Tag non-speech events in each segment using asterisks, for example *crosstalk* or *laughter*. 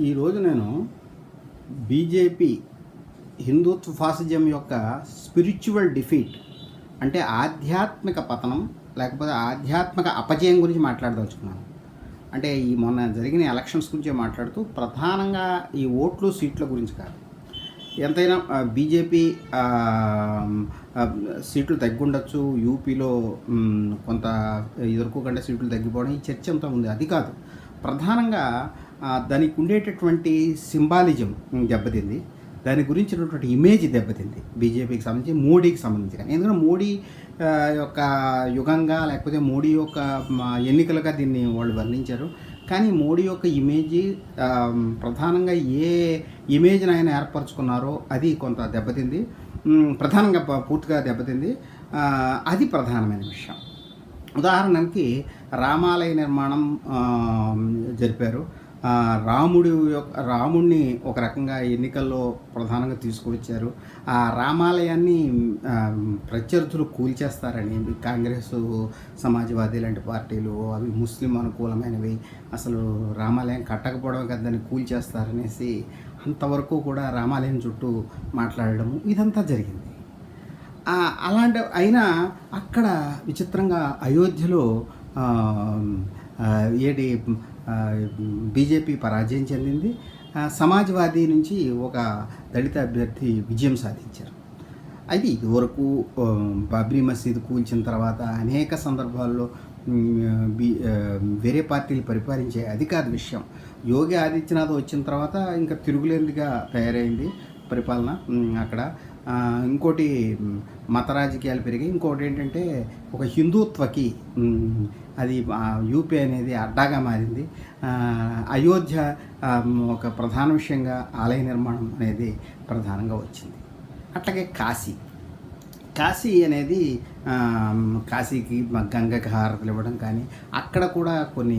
ఈరోజు నేను BJP Hindutva fascism యొక్క స్పిరిచువల్ డిఫీట్ అంటే ఆధ్యాత్మిక పతనం లేకపోతే ఆధ్యాత్మిక అపజయం గురించి మాట్లాడదలుచుకున్నాను. అంటే ఈ మొన్న జరిగిన ఎలక్షన్స్ గురించి మాట్లాడుతూ ప్రధానంగా ఈ ఓట్లు సీట్ల గురించి కాదు. ఎంతైనా బీజేపీ సీట్లు తగ్గుండొచ్చు యూపీలో కొంత ఇదివరకు కంటే సీట్లు తగ్గిపోవడం ఈ చర్చ అంతా ఉంది. అది కాదు. ప్రధానంగా దానికి ఉండేటటువంటి సింబాలిజం దెబ్బతింది. దాని గురించినటువంటి ఇమేజ్ దెబ్బతింది. బీజేపీకి సంబంధించి మోడీకి సంబంధించి కానీ. ఎందుకంటే మోడీ యొక్క యుగంగా లేకపోతే మోడీ యొక్క ఎన్నికలుగా దీన్ని వాళ్ళు వర్ణించారు. కానీ మోడీ యొక్క ఇమేజ్ ప్రధానంగా ఏ ఇమేజ్ని ఆయన ఏర్పరచుకున్నారో అది కొంత దెబ్బతింది. ప్రధానంగా పూర్తిగా దెబ్బతింది. అది ప్రధానమైన విషయం. ఉదాహరణకి రామాలయ నిర్మాణం జరిపారు. రాముడి యొక్క రాముడిని ఒక రకంగా ఎన్నికల్లో ప్రధానంగా తీసుకువచ్చారు ఆ రామాలయాన్ని ప్రత్యర్థులు కూల్చేస్తారని కాంగ్రెస్ సమాజ్వాదీ లాంటి పార్టీలు అవి ముస్లిం అనుకూలమైనవి అసలు రామాలయం కట్టకపోవడం కదా దాన్ని కూల్చేస్తారనేసి అంతవరకు కూడా రామాలయం చుట్టూ మాట్లాడడము ఇదంతా జరిగింది. అలాంటి అయినా అక్కడ విచిత్రంగా అయోధ్యలో ఏడి బీజేపీ పరాజయం చెందింది. సమాజ్వాదీ నుంచి ఒక దళిత అభ్యర్థి విజయం సాధించారు. అయితే ఇదివరకు బాబ్రీ మసీద్ కూల్చిన తర్వాత అనేక సందర్భాల్లో బి వేరే పార్టీలు పరిపాలించే అది కాదు విషయం యోగి ఆదిత్యనాథ్ వచ్చిన తర్వాత ఇంకా తిరుగులేనిదిగా తయారైంది పరిపాలన. అక్కడ ఇంకోటి మత రాజకీయాలు పెరిగాయి. ఇంకోటి ఏంటంటే ఒక హిందుత్వకి అది యూపీ అనేది అడ్డాగా మారింది. అయోధ్య ఒక ప్రధాన విషయంగా ఆలయ నిర్మాణం అనేది ప్రధానంగా వచ్చింది. అట్లాగే కాశీ. కాశీ అనేది కాశీకి గంగకి హారతులు ఇవ్వడం కానీ అక్కడ కూడా కొన్ని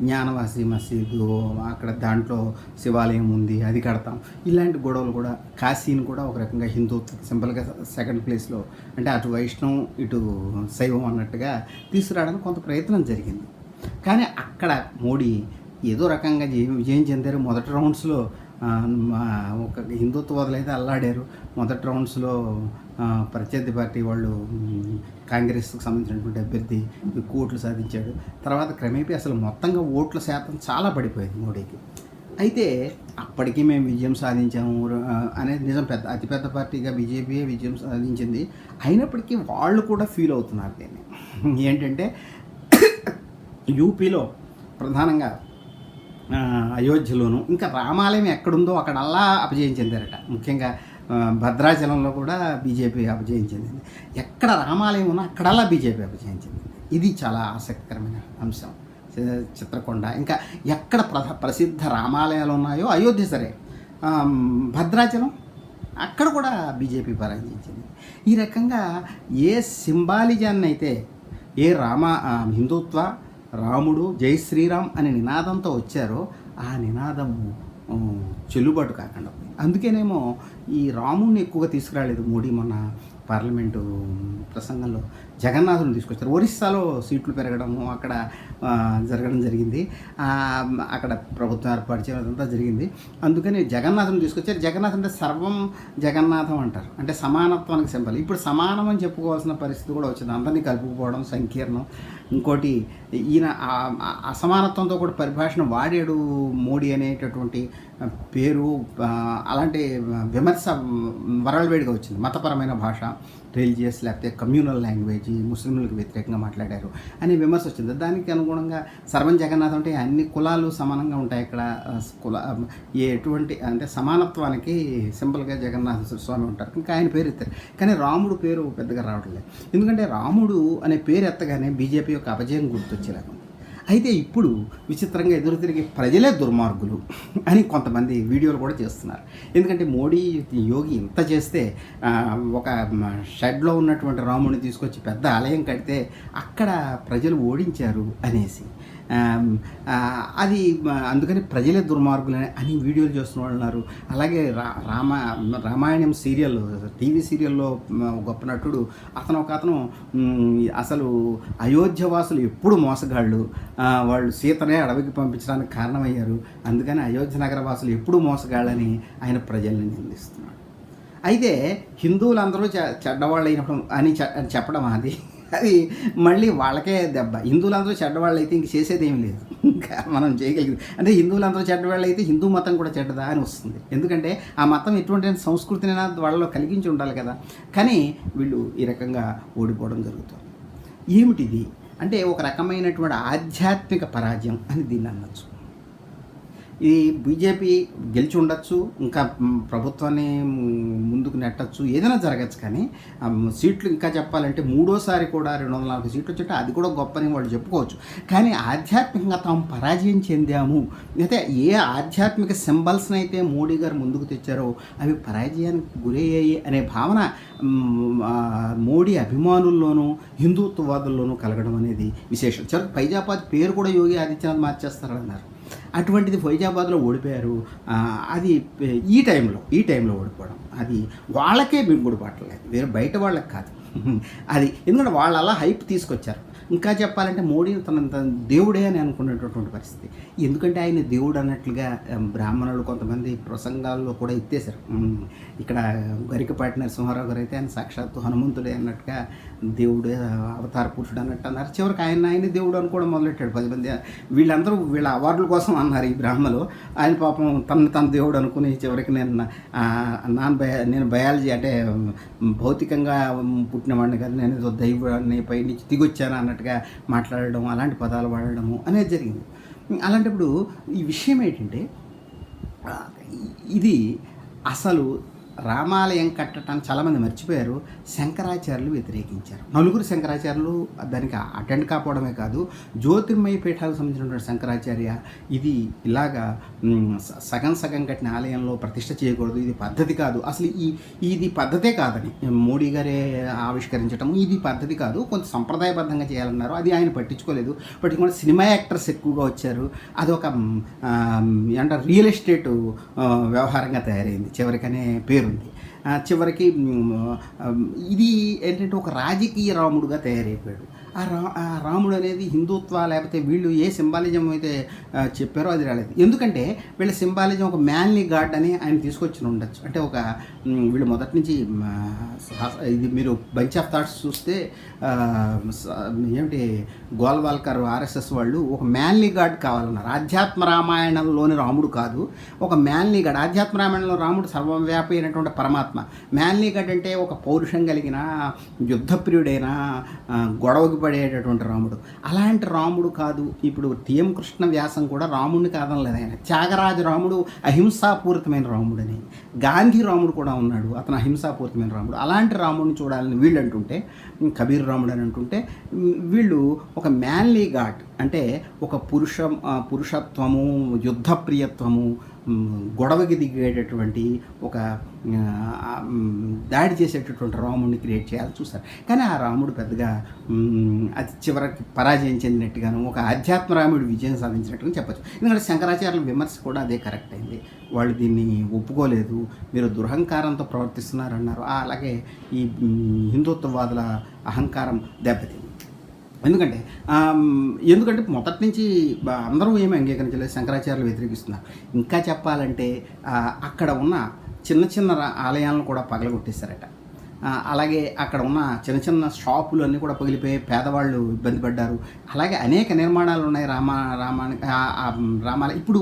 జ్ఞానవాసి మసీదు అక్కడ దాంట్లో శివాలయం ఉంది అది కడతాం. ఇలాంటి గొడవలు కూడా కాశీని కూడా ఒక రకంగా హిందుత్వ సింపుల్గా సెకండ్ ప్లేస్లో అంటే అటు వైష్ణవం ఇటు శైవం అన్నట్టుగా తీసుకురావడానికి కొంత ప్రయత్నం జరిగింది. కానీ అక్కడ మోడీ ఏదో రకంగా విజయం చెందారు. మొదటి రౌండ్స్లో ఒక హిందుత్వాదులు అయితే అల్లాడారు. మొదటి రౌండ్స్లో ప్రత్యర్థి పార్టీ వాళ్ళు కాంగ్రెస్కి సంబంధించినటువంటి అభ్యర్థి ఎక్కువ ఓట్లు సాధించాడు. తర్వాత క్రమేపీ అసలు మొత్తంగా ఓట్ల శాతం చాలా పడిపోయింది మోడీకి. అయితే అప్పటికి మేము విజయం సాధించాము. అనేది నిజం. పెద్ద అతిపెద్ద పార్టీగా బీజేపీయే విజయం సాధించింది. అయినప్పటికీ వాళ్ళు కూడా ఫీల్ అవుతున్నారు దీన్ని. ఏంటంటే *coughs* యూపీలో ప్రధానంగా అయోధ్యలోను. ఇంకా రామాలయం ఎక్కడుందో అక్కడల్లా అపజయం చెందారట. ముఖ్యంగా భద్రాచలంలో కూడా బీజేపీ అపజయం చెందింది. ఎక్కడ రామాలయం ఉన్నా అక్కడల్లా బీజేపీ అపజయం చెందింది. ఇది చాలా ఆసక్తికరమైన అంశం. చి- చిత్రకొండ. ఇంకా ఎక్కడ ప్రధ ప్రసిద్ధ రామాలయాలు ఉన్నాయో అయోధ్య సరే. భద్రాచలం అక్కడ కూడా బీజేపీ పరాజయించింది ఈ రకంగా ఏ సింబాలిజాన్ని అయితే ఏ రామ హిందుత్వ రాముడు జై శ్రీరామ్ అనే నినాదంతో వచ్చారో ఆ నినాదము చెల్లుబాటు కాకుండా పోయింది. అందుకేనేమో ఈ రాముడిని ఎక్కువగా తీసుకురాలేదు మోడీ మొన్న పార్లమెంటు ప్రసంగంలో. జగన్నాథుని తీసుకొచ్చారు. ఒరిస్సాలో సీట్లు పెరగడము అక్కడ జరగడం జరిగింది. అక్కడ ప్రభుత్వం ఏర్పాటు చేయడం అంతా జరిగింది. అందుకని జగన్నాథుని తీసుకొచ్చారు. జగన్నాథ్ అంటే సర్వం జగన్నాథం అంటారు. అంటే సమానత్వానికి సింబల్. ఇప్పుడు సమానం అని చెప్పుకోవాల్సిన పరిస్థితి కూడా వచ్చింది. అందరినీ కలుపుకోవడం సంకీర్ణం. ఇంకోటి ఈయన అసమానత్వంతో కూడా పరిభాషను వాడాడు మోడీ అనేటటువంటి పేరు. అలాంటి విమర్శ వరల్డ్వైడ్గా వచ్చింది. మతపరమైన భాష. రిలీజియస్ లేకపోతే కమ్యూనల్ లాంగ్వేజ్ ముస్లింలకు వ్యతిరేకంగా మాట్లాడారు అనే విమర్శ వచ్చింది. దానికి అనుగుణంగా సర్వం జగన్నాథ్ అంటే అన్ని కులాలు సమానంగా ఉంటాయి ఇక్కడ. కుల ఏ ఎటువంటి అంటే సమానత్వానికి సింపుల్గా జగన్నాథ స్వామి ఉంటారు. ఇంకా ఆయన పేరు ఎత్తారు. కానీ రాముడు పేరు పెద్దగా రావట్లేదు. ఎందుకంటే రాముడు అనే పేరు ఎత్తగానే బీజేపీ యొక్క అపజయం గుర్తొచ్చేలాగా అయితే ఇప్పుడు విచిత్రంగా ఎదురు తిరిగి ప్రజలే దుర్మార్గులు అని కొంతమంది వీడియోలు కూడా చేస్తున్నారు. ఎందుకంటే మోడీ యోగి ఇంత చేస్తే ఒక షెడ్లో ఉన్నటువంటి రాముడిని తీసుకొచ్చి పెద్ద ఆలయం కడితే అక్కడ ప్రజలు ఓడించారు అనేసి. అది అందుకని ప్రజలే దుర్మార్గులని అని వీడియోలు చేస్తున్న వాళ్ళు ఉన్నారు. అలాగే రా రామ రామాయణం సీరియల్ టీవీ సీరియల్లో గొప్ప నటుడు అతను ఒక అతను అసలు అయోధ్య వాసులు ఎప్పుడు మోసగాళ్ళు వాళ్ళు సీతనే అడవికి పంపించడానికి కారణమయ్యారు. అందుకని అయోధ్య నగర వాసులు ఎప్పుడు మోసగాళ్ళని ఆయన ప్రజల్ని నిందిస్తున్నాడు. అయితే హిందువులందరూ చె- చెడ్డవాళ్ళు అయినప్పుడు అని అని చెప్పడం అది? అది మళ్ళీ వాళ్ళకే దెబ్బ. హిందువులందరూ చెడ్డవాళ్ళు అయితే ఇంక చేసేది ఏమీ లేదు. ఇంకా మనం చేయగలిగింది అంటే హిందువులందరూ చెడ్డవాళ్ళు అయితే హిందూ మతం కూడా చెడ్డదా అని వస్తుంది. ఎందుకంటే ఆ మతం ఎటువంటి సంస్కృతిని వాళ్ళలో కలిగించి ఉండాలి కదా. కానీ వీళ్ళు ఈ రకంగా ఓడిపోవడం జరుగుతుంది. ఏమిటిది? అంటే ఒక రకమైనటువంటి ఆధ్యాత్మిక పరాజయం అని దీన్ని అనొచ్చు. ఈ బీజేపీ గెలిచి ఉండొచ్చు ఇంకా ప్రభుత్వాన్ని ముందుకు నెట్టచ్చు ఏదైనా జరగచ్చు కానీ సీట్లు ఇంకా చెప్పాలంటే మూడోసారి కూడా రెండు వందల నలభై సీట్లు వచ్చేట అది కూడా గొప్పని వాళ్ళు చెప్పుకోవచ్చు. కానీ ఆధ్యాత్మికంగా తాము పరాజయం చెందాము. అయితే ఏ ఆధ్యాత్మిక సింబల్స్ని అయితే మోడీ గారు ముందుకు తెచ్చారో అవి పరాజయానికి గురయ్యాయి అనే భావన మోడీ అభిమానుల్లోనూ హిందుత్వవాదుల్లోనూ కలగడం అనేది విశేషం. చాలా ఫైజాబాద్ పేరు కూడా యోగి ఆదిత్యనాథ్ మార్చేస్తారన్నారు. అటువంటిది ఫైజాబాద్లో ఓడిపోయారు. అది ఈ టైంలో ఈ టైంలో ఓడిపోవడం అది వాళ్ళకే మింగుడు పట్టలేదు. వేరే బయట వాళ్ళకి కాదు. అది ఎందుకంటే వాళ్ళు అలా హైప్ తీసుకొచ్చారు. ఇంకా చెప్పాలంటే మోడీని తన దేవుడే అని అనుకున్నటువంటి పరిస్థితి. ఎందుకంటే ఆయన దేవుడు అన్నట్లుగా బ్రాహ్మణులు కొంతమంది ప్రసంగాల్లో కూడా ఎత్తేశారు. ఇక్కడ గరికపాటి నరసింహారావు గారు అయితే ఆయన సాక్షాత్తు హనుమంతుడే అన్నట్టుగా దేవుడే అవతార పురుషుడు అన్నట్టు అన్నారు. చివరికి ఆయన ఆయన దేవుడు అనుకోవడం మొదలెట్టాడు. పది మంది వీళ్ళందరూ వీళ్ళ అవార్డుల కోసం అన్నారు ఈ బ్రాహ్మలు ఆయన పాపం తన తన దేవుడు అనుకుని చివరికి నేను నా- నాన్ బయ నేను బయాలజీ అంటే భౌతికంగా పుట్టినవాడిని కదా నేను దైవాన్ని పై నుంచి దిగొచ్చాను అన్నట్టుగా మాట్లాడడం అలాంటి పదాలు వాడడము అనేది జరిగింది. అలాంటప్పుడు ఈ విషయం ఏంటంటే ఇది అసలు రామాలయం కట్టడానికి చాలామంది మర్చిపోయారు. శంకరాచార్యులు వ్యతిరేకించారు. నలుగురు శంకరాచార్యులు దానికి అటెండ్ కాకపోవడమే కాదు జ్యోతిర్మయ పీఠాలకు సంబంధించినటువంటి శంకరాచార్య ఇది ఇలాగా స- సగం సగం కట్టిన ఆలయంలో ప్రతిష్ట చేయకూడదు ఇది పద్ధతి కాదు. అసలు ఈ ఇది పద్ధతే కాదని మోడీ గారే ఆవిష్కరించడం ఇది పద్ధతి కాదు. కొంత సంప్రదాయబద్ధంగా చేయాలన్నారు. అది ఆయన పట్టించుకోలేదు. పట్టించుకుంటే సినిమా యాక్టర్స్ ఎక్కువగా వచ్చారు. అదొక ఒక ఆ, రియల్ ఎస్టేట్ వ్యవహారంగా తయారైంది. చివరికనే పేరు చివరికి ఇది ఏంటంటే ఒక రాజకీయ రాముడుగా తయారైపోయాడు. ఆ రా ఆ రాముడు అనేది హిందుత్వ లేకపోతే వీళ్ళు ఏ సింబాలిజం అయితే చెప్పారో అది రాలేదు. ఎందుకంటే వీళ్ళ సింబాలిజం ఒక మ్యాన్లీ గాడ్ అని ఆయన తీసుకొచ్చి ఉండొచ్చు. అంటే ఒక వీళ్ళు మొదటి నుంచి ఇది మీరు బంచ్ ఆఫ్ థాట్స్ చూస్తే ఏమిటి గోల్వాల్కర్ ఆర్ఎస్ఎస్ వాళ్ళు ఒక మ్యాన్లీ గాడ్ కావాలన్నారు. ఆధ్యాత్మ రామాయణంలోని రాముడు కాదు. ఒక మ్యాన్లీ గాడ్ ఆధ్యాత్మ రామాయణంలో రాముడు సర్వవ్యాపి అయినటువంటి పరమాత్మ. మ్యాన్లీ గాడ్ అంటే ఒక పౌరుషం కలిగిన యుద్ధప్రియుడైన గొడవకి పడేటటువంటి రాముడు. అలాంటి రాముడు కాదు. ఇప్పుడు టిఎం కృష్ణ వ్యాసం కూడా రాముడిని కాదనలేదు ఆయన. త్యాగరాజు రాముడు అహింసాపూరితమైన రాముడని. గాంధీ రాముడు కూడా ఉన్నాడు. అతను అహింసాపూరితమైన రాముడు. అలాంటి రాముడిని చూడాలని వీళ్ళు అంటుంటే కబీర్ రాముడు అని అంటుంటే వీళ్ళు ఒక మ్యాన్లీ ఘాట్. అంటే ఒక పురుష పురుషత్వము యుద్ధప్రియత్వము గొడవకి దిగేటటువంటి ఒక దాడి చేసేటటువంటి రాముడిని క్రియేట్ చేయాలి చూస్తారు. కానీ ఆ రాముడు పెద్దగా ఉమ్, అది చివరికి పరాజయం చెందినట్టుగాను ఒక ఆధ్యాత్మ రాముడు విజయం సాధించినట్టుగా చెప్పచ్చు. ఎందుకంటే శంకరాచార్యుల విమర్శ కూడా అదే కరెక్ట్ అయింది. వాళ్ళు దీన్ని ఒప్పుకోలేదు మీరు దురహంకారంతో ప్రవర్తిస్తున్నారన్నారు. అలాగే ఈ హిందుత్వవాదుల అహంకారం దెబ్బతింది. ఎందుకంటే ఎందుకంటే మొదటి నుంచి అందరూ ఏమీ అంగీకరించలేదు శంకరాచార్యులు వ్యతిరేకిస్తున్నారు. ఇంకా చెప్పాలంటే అక్కడ ఉన్న చిన్న చిన్న ఆలయాలను కూడా పగలగొట్టేశారట. అలాగే అక్కడ ఉన్న చిన్న చిన్న షాపులు అన్నీ కూడా పగిలిపోయి పేదవాళ్ళు ఇబ్బంది పడ్డారు. అలాగే అనేక నిర్మాణాలు ఉన్నాయి రామ రామాని రామాల. ఇప్పుడు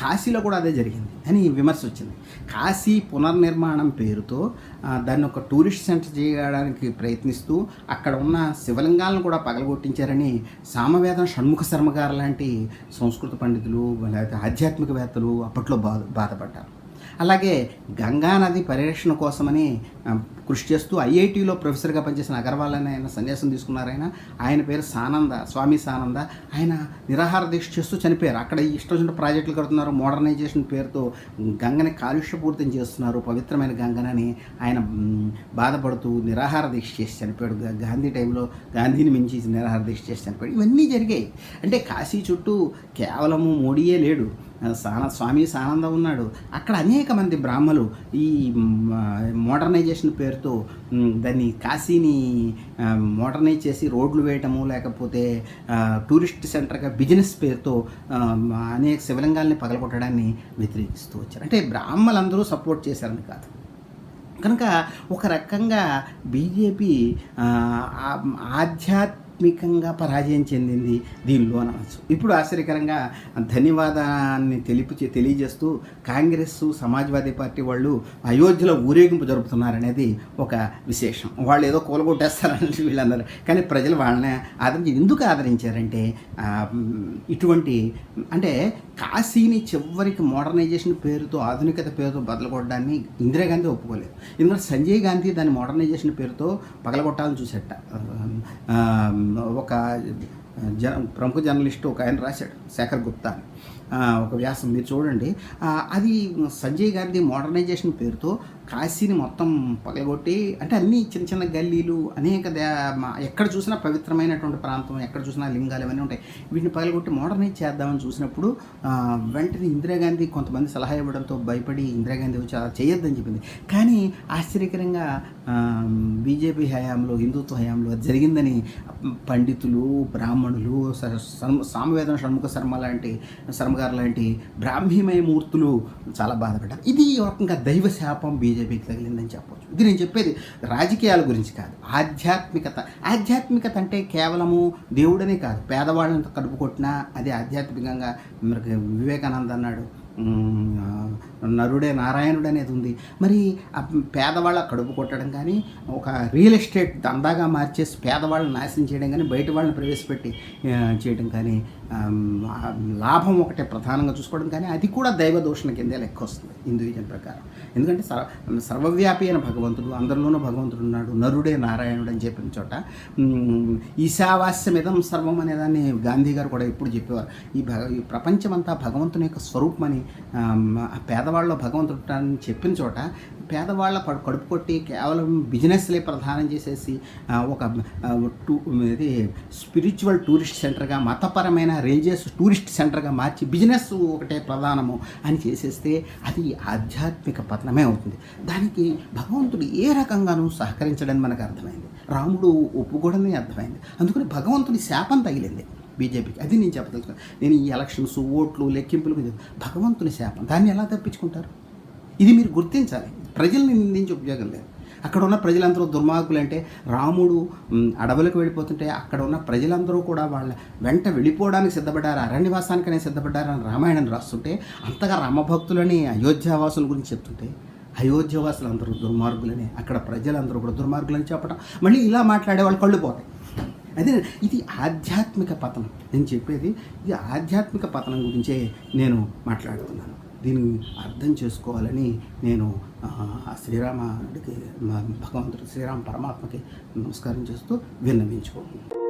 కాశీలో కూడా అదే జరిగింది అని విమర్శ వచ్చింది. కాశీ పునర్నిర్మాణం పేరుతో దాన్ని ఒక టూరిస్ట్ సెంటర్ చేయడానికి ప్రయత్నిస్తూ అక్కడ ఉన్న శివలింగాలను కూడా పగలగొట్టించారని సామవేదం షణ్ముఖ శర్మ గారు లాంటి సంస్కృత పండితులు లేకపోతే ఆధ్యాత్మికవేత్తలు అప్పట్లో బాధ బాధపడ్డారు. అలాగే గంగానది పరిరక్షణ కోసమని కృషి చేస్తూ ఐఐటిలో ప్రొఫెసర్గా పనిచేసిన అగర్వాల్ అని ఆయన సన్యాసం తీసుకున్నారు ఆయన. ఆయన పేరు సానంద స్వామి సానంద. ఆయన నిరాహార దీక్ష చేస్తూ చనిపోయారు. అక్కడ ఇష్టం వచ్చిన ప్రాజెక్టులు కడుతున్నారు. మోడర్నైజేషన్ పేరుతో గంగని కాలుష్యపూరితం చేస్తున్నారు. పవిత్రమైన గంగనని ఆయన బాధపడుతూ నిరాహార దీక్ష చేసి చనిపోయాడు. గాంధీ టైంలో గాంధీని మించి నిరాహార దీక్ష చేసి చనిపోయాడు. ఇవన్నీ జరిగాయి. అంటే కాశీ చుట్టూ కేవలము మోడీయే లేడు. సాన స్వామి సానంద ఉన్నాడు. అక్కడ అనేక మంది బ్రాహ్మలు ఈ మోడర్నైజేషన్ పేరుతో దాన్ని కాశీని మోడర్నైజ్ చేసి రోడ్లు వేయటము లేకపోతే టూరిస్ట్ సెంటర్గా బిజినెస్ పేరుతో అనేక శివలింగాల్ని పగలగొట్టడాన్ని వ్యతిరేకిస్తూ వచ్చారు. అంటే బ్రాహ్మలందరూ సపోర్ట్ చేశారని కాదు. కనుక ఒక రకంగా బీజేపీ ఆధ్యాత్మిక ఆత్మికంగా పరాజయం చెందింది దీనిలో అనవచ్చు ఇప్పుడు ఆశ్చర్యకరంగా ధన్యవాదాన్ని తెలిపి తెలియజేస్తూ కాంగ్రెస్ సమాజ్వాదీ పార్టీ వాళ్ళు అయోధ్యలో ఊరేగింపు జరుపుతున్నారనేది ఒక విశేషం. వాళ్ళు ఏదో కూలగొట్టేస్తారని వీళ్ళందరూ. కానీ ప్రజలు వాళ్ళని ఆదరించి ఎందుకు ఆదరించారంటే ఇటువంటి అంటే కాశీని చివరికి మోడర్నైజేషన్ పేరుతో ఆధునికత పేరుతో బదలగొట్టడాన్ని ఇందిరాగాంధీ ఒప్పుకోలేదు. ఎందుకంటే సంజయ్ గాంధీ దాని మోడర్నైజేషన్ పేరుతో పగలగొట్టాలని చూసేట. ఒక జన ప్రముఖ జర్నలిస్ట్ ఒక ఆయన రాశాడు శేఖర్ గుప్తా ఒక వ్యాసం మీరు చూడండి. అది సంజయ్ గాంధీ మోడర్నైజేషన్ పేరుతో కాశీని మొత్తం పొలగొట్టి అంటే అన్ని చిన్న చిన్న గల్లీలు అనేక దే మా- ఎక్కడ చూసినా పవిత్రమైనటువంటి ప్రాంతం ఎక్కడ చూసినా లింగాలు ఇవన్నీ ఉంటాయి. వీటిని పగలగొట్టి మోడర్నైజ్ చేద్దామని చూసినప్పుడు వెంటనే ఇందిరాగాంధీ కొంతమంది సలహా ఇవ్వడంతో భయపడి ఇందిరాగాంధీ వచ్చి అలా చేయొద్దని చెప్పింది. కానీ ఆశ్చర్యకరంగా బీజేపీ హయాంలో హిందుత్వ హయాంలో అది జరిగిందని పండితులు బ్రాహ్మణులు స- సామవేదన షణ్ముఖ శర్మ లాంటి శర్మగారు లాంటి బ్రాహ్మీమయ మూర్తులు చాలా బాధపడ్డారు. ఇది ఒక దైవ శాపం బీజేపీకి తగిలిందని చెప్పవచ్చు ఇది నేను చెప్పేది రాజకీయాల గురించి కాదు ఆధ్యాత్మికత. ఆధ్యాత్మికత అంటే కేవలము దేవుడనే కాదు పేదవాళ్ళని కడుపు కొట్టినా అది ఆధ్యాత్మికంగా వివేకానంద అన్నాడు. నరుడే నారాయణుడు అనేది ఉంది. మరి ఆ పేదవాళ్ళ కడుపు కొట్టడం కానీ ఒక రియల్ ఎస్టేట్ దందాగా మార్చేసి పేదవాళ్ళని నాశనం చేయడం కానీ బయట వాళ్ళని ప్రవేశపెట్టి చేయడం కానీ లాభం ఒకటే ప్రధానంగా చూసుకోవడం కానీ అది కూడా దైవ దూషణ కిందే లెక్క వస్తుంది హిందూయిజం ప్రకారం. ఎందుకంటే సర్వ సర్వవ్యాపి అయిన భగవంతుడు అందరిలోనూ భగవంతుడు ఉన్నాడు నరుడే నారాయణుడు అని చెప్పిన చోట ఈశావాస్యమిదం సర్వం అనేదాన్ని గాంధీ గారు కూడా ఎప్పుడు చెప్పేవారు. ఈ భగ ఈ ప్రపంచమంతా భగవంతుని యొక్క స్వరూపమని పేదవాళ్ళలో భగవంతుడు ఉంటాడని చెప్పిన చోట పేదవాళ్ళ కడుపు కొట్టి కేవలం బిజినెస్లే ప్రధానం చేసేసి ఒక టూ ఇది స్పిరిచువల్ టూరిస్ట్ సెంటర్గా మతపరమైన రిలీజియస్ టూరిస్ట్ సెంటర్గా మార్చి బిజినెస్ ఒకటే ప్రధానము అని చేసేస్తే అది ఆధ్యాత్మిక పతనమే అవుతుంది. దానికి భగవంతుడు ఏ రకంగానూ సహకరించడని మనకు అర్థమైంది. రాముడు ఒప్పుకోవడమే అర్థమైంది. అందుకని భగవంతుని శాపం తగిలింది. బీజేపీకి. అది నేను చెప్పదలుచుకున్నాను నేను ఈ ఎలక్షన్స్ ఓట్లు లెక్కింపులు భగవంతుని శాపం. దాన్ని ఎలా తప్పించుకుంటారు? ఇది మీరు గుర్తించాలి. ప్రజల్ని నిందించే ఉపయోగం లేదు. అక్కడ ఉన్న ప్రజలందరూ దుర్మార్గులు అంటే రాముడు అడవులకు వెళ్ళిపోతుంటే అక్కడ ఉన్న ప్రజలందరూ కూడా వాళ్ళ వెంట వెళ్ళిపోవడానికి సిద్ధపడ్డారు. అరణ్యవాసానికనే సిద్ధపడ్డారని రామాయణం రాస్తుంటే అంతగా రామభక్తులని అయోధ్యావాసుల గురించి చెప్తుంటే అయోధ్యవాసులు అందరూ దుర్మార్గులని. అక్కడ ప్రజలందరూ కూడా దుర్మార్గులని చెప్పడం మళ్ళీ ఇలా మాట్లాడే వాళ్ళు కళ్ళు పోతాయి. అదే ఇది ఆధ్యాత్మిక పతనం. నేను చెప్పేది ఇది ఆధ్యాత్మిక పతనం గురించే నేను మాట్లాడుతున్నాను. దీన్ని అర్థం చేసుకోవాలని నేను ఆ, శ్రీరాముడికి మా భగవంతుడు శ్రీరామ పరమాత్మకి నమస్కారం చేస్తూ విన్నవించుకుంటున్నాను.